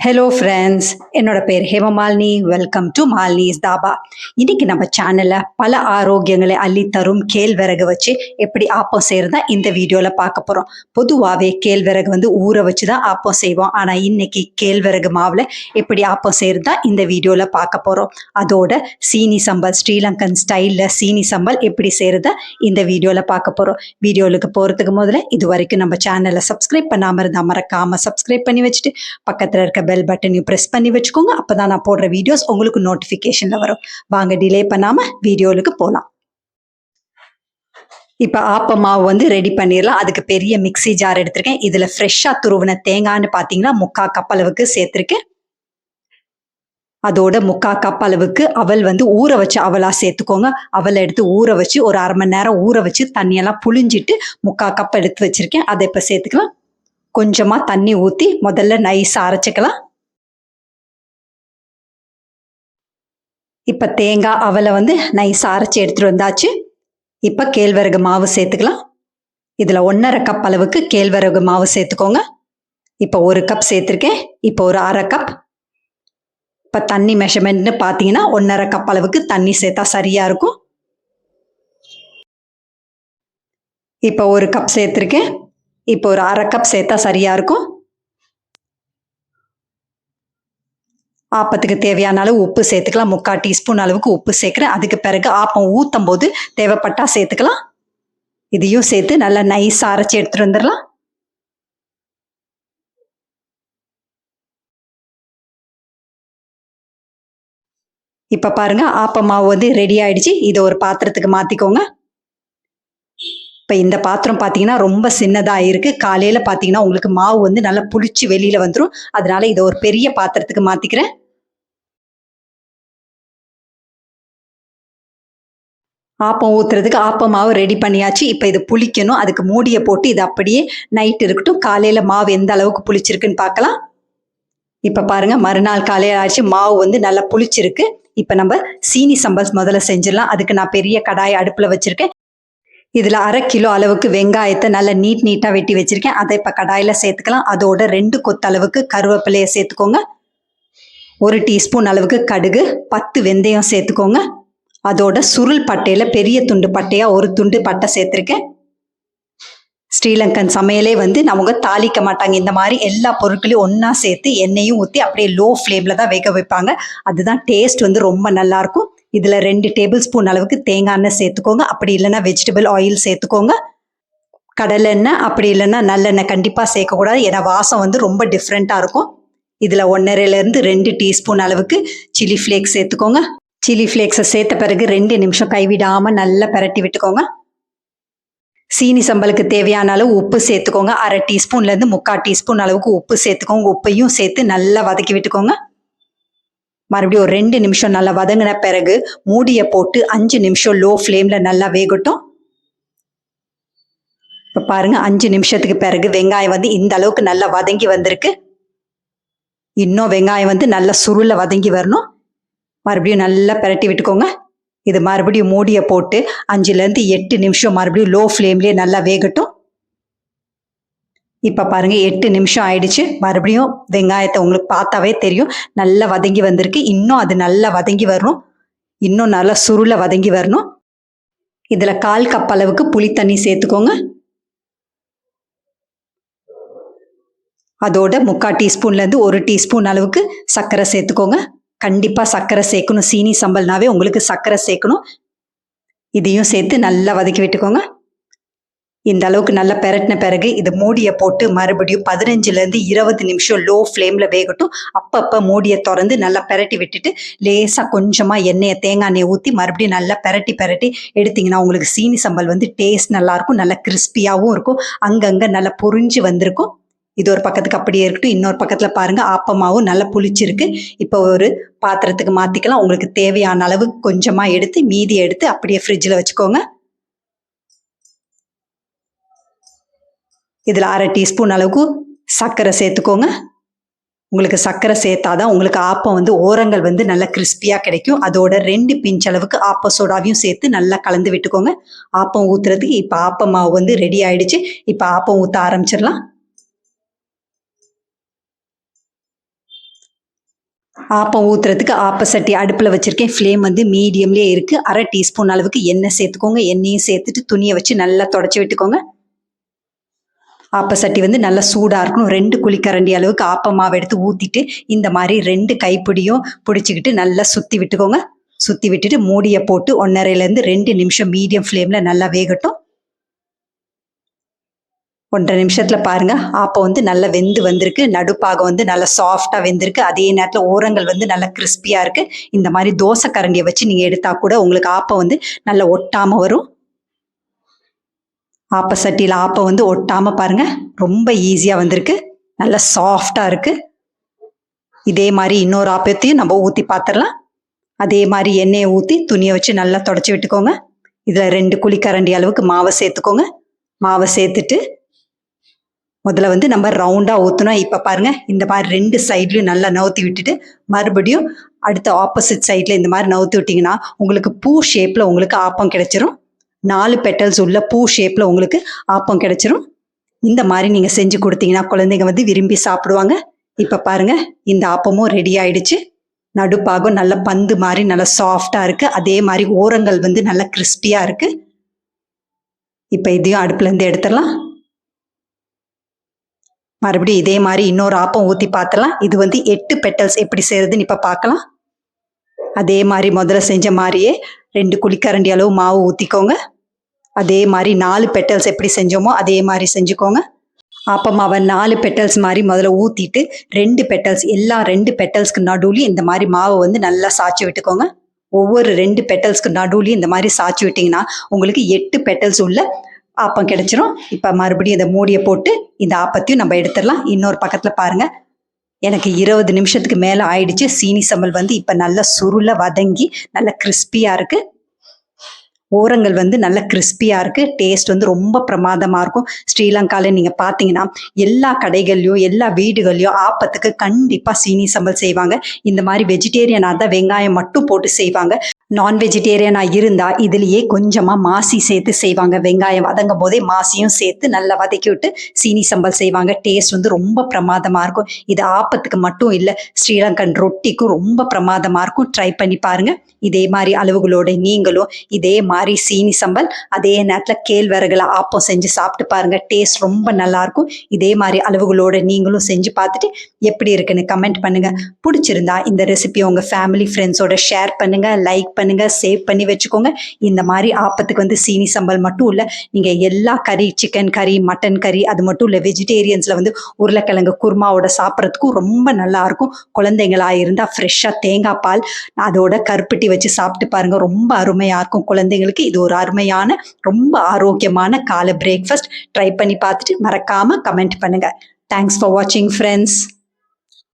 Hello friends என்னோட பேர் Hemamalini. Welcome to Malini's dhaba இன்னைக்கு நம்ம சேனல்ல பல ஆரோக்கியங்களை அள்ளி தரும் கேழ்வரகு வச்சு எப்படி ஆப்பம் செய்யறதா இந்த வீடியோல பார்க்க போறோம். பொதுவாகவே கேழ்வரகு வந்து ஊற வச்சு தான் ஆப்பம் செய்வோம். ஆனா இன்னைக்கு கேழ்வரகு மாவுல எப்படி ஆப்பம் செய்யறதா இந்த வீடியோல பார்க்க போறோம். அதோட சீனி சம்பல் ஸ்ரீலங்கன் ஸ்டைல்ல சீனி சம்பல் எப்படி செய்யறதா இந்த வீடியோல பார்க்க போறோம். வீடியோலுக்கு போறதுக்கு முதல்ல இது வரைக்கும் நம்ம சேனலை சப்ஸ்கிரைப் பண்ணாம இருந்தா மறக்காம சப்ஸ்கிரைப் பண்ணி வச்சுட்டு பக்கத்துல இருக்க பெல் பட்டனையும் ப்ரெஸ் பண்ணி வச்சுக்கோங்க. அப்பதான் நான் போடுற வீடியோஸ் உங்களுக்கு நோட்டிஃபிகேஷனில் வரும். வாங்க டிலே பண்ணாம வீடியோவுக்கு போகலாம் இப்போ ஆப்ப மாவு வந்து ரெடி பண்ணிடலாம் அதுக்கு பெரிய மிக்ஸி ஜார் எடுத்திருக்கேன். இதுல ஃப்ரெஷ்ஷாக துருவின தேங்காய்னு பார்த்தீங்கன்னா முக்கா கப் அளவுக்கு சேர்த்துருக்கேன். அதோட முக்கா கப் அளவுக்கு அவல் வந்து ஊற வச்சு அவலா சேர்த்துக்கோங்க. அவலை எடுத்து ஊற வச்சு ஒரு அரை மணி நேரம் ஊற வச்சு தண்ணியெல்லாம் புழிஞ்சிட்டு முக்கா கப் எடுத்து வச்சிருக்கேன். அதை இப்போ சேர்த்துக்கலாம். கொஞ்சமா தண்ணி ஊற்றி முதல்ல நைஸாக அரைச்சிக்கலாம். இப்போ தேங்காய் அவலை வந்து நைஸாக அரைச்சி எடுத்துகிட்டு வந்தாச்சு. இப்போ கேழ்வரகு மாவு சேர்த்துக்கலாம். இதில் ஒன்றரை கப் அளவுக்கு கேழ்வரகு மாவு சேர்த்துக்கோங்க. இப்போ ஒரு கப் சேர்த்துருக்கேன். இப்போ ஒரு அரை கப். இப்போ தண்ணி மெஷர்மெண்ட்னு பார்த்தீங்கன்னா ஒன்றரை கப் அளவுக்கு தண்ணி சேர்த்தா சரியாக இருக்கும். இப்போ ஒரு கப் சேர்த்துருக்கேன். இப்போ ஒரு அரை கப் சேர்த்தா சரியாக இருக்கும். ஆப்பத்துக்கு தேவையான அளவு உப்பு சேர்த்துக்கலாம். முக்கால் டீஸ்பூன் அளவுக்கு உப்பு சேர்க்குறேன். அதுக்கு பிறகு ஆப்பம் ஊற்றும் போது தேவைப்பட்டா சேர்த்துக்கலாம். இதையும் சேர்த்து நல்லா நைஸ் அரைச்சி எடுத்துட்டு வந்துடலாம். இப்போ பாருங்க ஆப்ப மாவு வந்து ரெடி ஆயிடுச்சு. இதை ஒரு பாத்திரத்துக்கு மாற்றிக்கோங்க இப்போ இந்த பாத்திரம் பார்த்தீங்கன்னா ரொம்ப சின்னதாக இருக்குது காலையில் பார்த்தீங்கன்னா உங்களுக்கு மாவு வந்து நல்லா புளிச்சு வெளியில் வந்துடும் அதனால இதை ஒரு பெரிய பாத்திரத்துக்கு மாற்றிக்கிறேன் ஆப்பம் ஊற்றுறதுக்கு ஆப்பம் மாவு ரெடி பண்ணியாச்சு. இப்போ இது புளிக்கணும். அதுக்கு மூடியை போட்டு இது அப்படியே நைட் இருக்கட்டும். காலையில் மாவு எந்த அளவுக்கு புளிச்சிருக்குன்னு பார்க்கலாம் இப்போ பாருங்க மறுநாள் காலையில் ஆச்சு. மாவு வந்து நல்லா புளிச்சிருக்கு. இப்போ நம்ம சீனி சம்பல் முதல்ல செஞ்சிடலாம். அதுக்கு நான் பெரிய கடாயை அடுப்பில் வச்சுருக்கேன். இதில் அரை கிலோ அளவுக்கு வெங்காயத்தை நல்லா நீட் நீட்டாக வெட்டி வச்சுருக்கேன். அதை இப்போ கடாயில் சேர்த்துக்கலாம். அதோட ரெண்டு கொத்து அளவுக்கு கருவேப்பிலையை சேர்த்துக்கோங்க. ஒரு டீஸ்பூன் அளவுக்கு கடுகு பத்து வெந்தயம் சேர்த்துக்கோங்க. அதோட சுருள் பட்டையில் பெரிய துண்டு பட்டையாக ஒரு துண்டு பட்டை சேர்த்துருக்கேன். ஸ்ரீலங்கன் சமையலே வந்து நமக்கு தாளிக்க மாட்டாங்க. இந்த மாதிரி எல்லா பொருட்களையும் ஒன்றா சேர்த்து எண்ணெயும் ஊற்றி அப்படியே லோ ஃப்ளேமில் தான் வேக வைப்பாங்க. அதுதான் டேஸ்ட் வந்து ரொம்ப நல்லாயிருக்கும் இதில் ரெண்டு டேபிள் ஸ்பூன் அளவுக்கு தேங்காய் எண்ணெய் சேர்த்துக்கோங்க. அப்படி இல்லைன்னா வெஜிடபிள் ஆயில் சேர்த்துக்கோங்க. கடலெண்ணெய் அப்படி இல்லைன்னா நல்லெண்ணெய் கண்டிப்பாக சேர்க்கக்கூடாது. ஏன்னா வாசம் வந்து ரொம்ப டிஃப்ரெண்ட்டாக இருக்கும். இதில் ஒன்றரைலேருந்து ரெண்டு டீஸ்பூன் அளவுக்கு சில்லி ஃப்ளேக்ஸ் சேர்த்துக்கோங்க. சில்லி ஃப்ளேக்ஸை சேர்த்த பிறகு ரெண்டு நிமிஷம் கைவிடாமல் நல்லா பரட்டி விட்டுக்கோங்க. சீனி சம்பளுக்கு தேவையான அளவு உப்பு சேர்த்துக்கோங்க. அரை டீஸ்பூன்லேருந்து முக்கால் டீஸ்பூன் அளவுக்கு உப்பு சேர்த்துக்கோங்க. உப்பையும் சேர்த்து நல்லா வதக்கி விட்டுக்கோங்க. மறுபடியும் ஒரு ரெண்டு நிமிஷம் நல்லா வதங்கின பிறகு மூடியை போட்டு அஞ்சு நிமிஷம் லோ ஃப்ளேமில் நல்லா வேகட்டும். இப்போ பாருங்க அஞ்சு நிமிஷத்துக்கு பிறகு வெங்காயம் வந்து இந்த அளவுக்கு நல்லா வதங்கி வந்திருக்கு. இன்னும் வெங்காயம் வந்து நல்லா சுருளில் வதங்கி வரணும். மறுபடியும் நல்லா பிரட்டி விட்டுக்கோங்க. இது மறுபடியும் மூடியை போட்டு அஞ்சுலேருந்து எட்டு நிமிஷம் மறுபடியும் லோ ஃப்ளேம்லேயே நல்லா வேகட்டும். இப்போ பாருங்க எட்டு நிமிஷம் ஆயிடுச்சு. மறுபடியும் வெங்காயத்தை உங்களுக்கு பார்த்தாவே தெரியும். நல்லா வதங்கி வந்திருக்கு. இன்னும் அது நல்லா வதங்கி வரணும். இன்னும் நல்லா சுருளை வதங்கி வரணும். இதில் கால் கப் அளவுக்கு புளி தண்ணி சேர்த்துக்கோங்க. அதோட முக்கால் டீஸ்பூன்லேருந்து ஒரு டீஸ்பூன் அளவுக்கு சர்க்கரை சேர்த்துக்கோங்க. கண்டிப்பாக சர்க்கரை சேர்க்கணும். சீனி சம்பல்னாவே உங்களுக்கு சர்க்கரை சேர்க்கணும். இதையும் சேர்த்து நல்லா வதக்கி விட்டுக்கோங்க. இந்த அளவுக்கு நல்லா பெரட்டின பிறகு இது மூடியை போட்டு மறுபடியும் பதினஞ்சுலேருந்து இருபது நிமிஷம் லோ ஃப்ளேமில் வேகட்டும். அப்பப்போ மூடியை திறந்து நல்லா பெரட்டி விட்டுட்டு லேசாக கொஞ்சமாக எண்ணெயை தேங்காய் எண்ணெயை ஊற்றி மறுபடியும் நல்லா பெரட்டி பெரட்டி எடுத்திங்கன்னா உங்களுக்கு சீனி சம்பல் வந்து டேஸ்ட் நல்லாயிருக்கும் நல்லா கிறிஸ்பியாகவும் இருக்கும். அங்கங்கே நல்லா பொறிஞ்சு வந்திருக்கும். இது ஒரு பக்கத்துக்கு அப்படியே இருக்கட்டும். இன்னொரு பக்கத்தில் பாருங்கள் ஆப்பமாவும் நல்லா புளிச்சிருக்கு. இப்போ ஒரு பாத்திரத்துக்கு மாற்றிக்கலாம் உங்களுக்கு தேவையான அளவு கொஞ்சமாக எடுத்து மீதி எடுத்து அப்படியே ஃப்ரிட்ஜில் வச்சுக்கோங்க. இதில் அரை டீஸ்பூன் அளவுக்கு சர்க்கரை சேர்த்துக்கோங்க. உங்களுக்கு சர்க்கரை சேர்த்தாதான் உங்களுக்கு ஆப்பம் வந்து ஓரங்கள் வந்து நல்லா கிறிஸ்பியாக கிடைக்கும். அதோட ரெண்டு பிஞ்ச் அளவுக்கு ஆப்ப சோடாவையும் சேர்த்து நல்லா கலந்து விட்டுக்கோங்க. ஆப்பம் ஊற்றுறதுக்கு இப்போ ஆப்ப மாவு வந்து ரெடி ஆயிடுச்சு. இப்போ ஆப்பம் ஊற்ற ஆரம்பிச்சிடலாம். ஆப்பம் ஊற்றுறதுக்கு ஆப்ப சட்டி அடுப்பில் வச்சுருக்கேன். ஃப்ளேம் வந்து மீடியம்லேயே இருக்குது அரை டீஸ்பூன் அளவுக்கு எண்ணெய் சேர்த்துக்கோங்க. எண்ணெயும் சேர்த்துட்டு துணியை வச்சு நல்லா தொடச்சி விட்டுக்கோங்க. ஆப்ப சட்டி வந்து நல்லா சூடாக இருக்கணும். ரெண்டு குழிக்கரண்டி அளவுக்கு ஆப்ப மாவு எடுத்து ஊற்றிட்டு இந்த மாதிரி ரெண்டு கைப்பிடியும் பிடிச்சிக்கிட்டு நல்லா சுற்றி விட்டுக்கோங்க. சுற்றி விட்டுட்டு மூடியை போட்டு ஒன்றரைலேருந்து ரெண்டு நிமிஷம் மீடியம் ஃப்ளேமில் நல்லா வேகட்டும். ஒன்றரை நிமிஷத்தில் பாருங்கள் ஆப்பம் வந்து நல்லா வெந்து வந்திருக்கு. நடுப்பாக வந்து நல்லா சாஃப்டாக வெந்திருக்கு. அதே நேரத்தில் ஓரங்கள் வந்து நல்லா கிறிஸ்பியாக இருக்குது இந்த மாதிரி தோசை கரண்டியை வச்சு நீங்கள் எடுத்தால் கூட உங்களுக்கு ஆப்பம் வந்து நல்லா ஒட்டாமல் வரும். ஆப்ப சட்டியில் ஆப்பம் வந்து ஒட்டாமல் பாருங்க. ரொம்ப ஈஸியாக வந்திருக்கு. நல்லா சாஃப்டாக இருக்குது இதே மாதிரி இன்னொரு ஆப்பத்தையும் நம்ம ஊற்றி பார்த்துடலாம் அதே மாதிரி எண்ணெயை ஊற்றி துணியை வச்சு நல்லா தொடச்சி விட்டுக்கோங்க. இதில் ரெண்டு குழிக்கரண்டி அளவுக்கு மாவை சேர்த்துக்கோங்க. மாவை சேர்த்துட்டு முதல்ல வந்து நம்ம ரவுண்டாக ஊற்றணும் இப்போ பாருங்கள் இந்த மாதிரி ரெண்டு சைட்லையும் நல்லா நவுத்தி விட்டுட்டு மறுபடியும் அடுத்த ஆப்போசிட் சைடில் இந்த மாதிரி நவுத்தி விட்டிங்கன்னா உங்களுக்கு பூ ஷேப்பில் உங்களுக்கு ஆப்பம் கிடைச்சிரும். நாலு பெட்டல்ஸ் உள்ள பூ ஷேப்பில் உங்களுக்கு ஆப்பம் கிடைச்சிரும். இந்த மாதிரி நீங்கள் செஞ்சு கொடுத்தீங்கன்னா குழந்தைங்க வந்து விரும்பி சாப்பிடுவாங்க. இப்போ பாருங்கள் இந்த ஆப்பமும் ரெடி ஆயிடுச்சு. நடுப்பாகம் நல்ல பந்து மாதிரி நல்லா சாஃப்டாக இருக்கு. அதே மாதிரி ஓரங்கள் வந்து நல்லா கிறிஸ்பியாக இருக்கு. இப்போ இதையும் அடுப்புலேருந்து எடுத்துடலாம். மறுபடியும் இதே மாதிரி இன்னொரு ஆப்பம் ஊற்றி பார்த்துலாம் இது வந்து எட்டு பெட்டல்ஸ் எப்படி செய்யறதுன்னு இப்போ பார்க்கலாம் அதே மாதிரி முதல்ல செஞ்ச மாதிரியே ரெண்டு குழிக்கரண்டி அளவு மாவு ஊற்றிக்கோங்க அதே மாதிரி நாலு பெட்டல்ஸ் எப்படி செஞ்சோமோ அதே மாதிரி செஞ்சுக்கோங்க. அப்போ மாவை நாலு பெட்டல்ஸ் மாதிரி முதல்ல ஊற்றிட்டு ரெண்டு பெட்டல்ஸ் எல்லா ரெண்டு பெட்டல்ஸ்க்கு நடுவுலையும் இந்த மாதிரி மாவை வந்து நல்லா சாய்ச்சி விட்டுக்கோங்க. ஒவ்வொரு ரெண்டு பெட்டல்ஸ்க்கு நடுவுலையும் இந்த மாதிரி சாய்ச்சி விட்டிங்கன்னா உங்களுக்கு எட்டு பெட்டல்ஸ் உள்ள ஆப்பம் கிடைச்சிரும். இப்போ மறுபடியும் இதை மூடியை போட்டு இந்த ஆப்பத்தையும் நம்ம எடுத்துடலாம். இன்னொரு பக்கத்தில் பாருங்க. எனக்கு இருபது நிமிஷத்துக்கு மேலே ஆயிடுச்சு. சீனி சம்பல் வந்து இப்போ நல்லா சுருளை வதங்கி நல்லா கிறிஸ்பியாக இருக்குது ஓரங்கள் வந்து நல்ல கிறிஸ்பியாக இருக்குது டேஸ்ட் வந்து ரொம்ப பிரமாதமாக இருக்கும். ஸ்ரீலங்காவில் நீங்கள் பார்த்தீங்கன்னா எல்லா கடைகள்லையும் எல்லா வீடுகள்லையும் ஆப்பத்துக்கு கண்டிப்பாக சீனி சம்பல் செய்வாங்க. இந்த மாதிரி வெஜிடேரியனாக தான் வெங்காயம் மட்டும் போட்டு செய்வாங்க. நான் வெஜிடேரியனாக இருந்தால் இதுலேயே கொஞ்சமாக மாசி சேர்த்து செய்வாங்க. வெங்காயம் வதங்கும் போதே மாசியும் சேர்த்து நல்லா வதக்கி விட்டு சீனி சம்பல் செய்வாங்க. டேஸ்ட் வந்து ரொம்ப பிரமாதமாக இருக்கும். இது ஆப்பத்துக்கு மட்டும் இல்லை ஸ்ரீலங்கன் ரொட்டிக்கும் ரொம்ப பிரமாதமாக இருக்கும். ட்ரை பண்ணி பாருங்கள் இதே மாதிரி அளவுகளோட நீங்களும் இதே மாதிரி சீனி சம்பல் அதே நேரத்தில் கேழ்வரகுல ஆப்பம் செஞ்சு சாப்பிட்டு பாருங்கள் டேஸ்ட் ரொம்ப நல்லா இருக்கும். இதே மாதிரி அளவுகளோட நீங்களும் செஞ்சு பார்த்துட்டு எப்படி இருக்குன்னு கமெண்ட் பண்ணுங்க. பிடிச்சிருந்தா இந்த ரெசிபி உங்கள் ஃபேமிலி ஃப்ரெண்ட்ஸோட ஷேர் பண்ணுங்க. லைக் பண்ணுங்க சேவ் பண்ணி வச்சுக்கோங்க. இந்த மாதிரி ஆப்பத்துக்கு வந்து சீனி சம்பல் மட்டும் இல்லை நீங்கள் எல்லா கறி சிக்கன் கறி மட்டன் கறி அது மட்டும் இல்லை வெஜிடேரியன்ஸில் வந்து உருளைக்கிழங்கு குருமாவோட சாப்பிட்றதுக்கும் ரொம்ப நல்லாயிருக்கும் குழந்தைங்களா இருந்தால் ஃப்ரெஷ்ஷாக தேங்காய் பால் அதோட கருப்பட்டி வச்சு சாப்பிட்டு பாருங்கள் ரொம்ப அருமையாக இருக்கும் குழந்தைங்களுக்கு. இது ஒரு அருமையான ரொம்ப ஆரோக்கியமான காலை பிரேக்ஃபாஸ்ட் ட்ரை பண்ணி பார்த்துட்டு மறக்காம கமெண்ட் பண்ணுங்க. தேங்க்ஸ் ஃபார் வாட்சிங் ஃப்ரெண்ட்ஸ்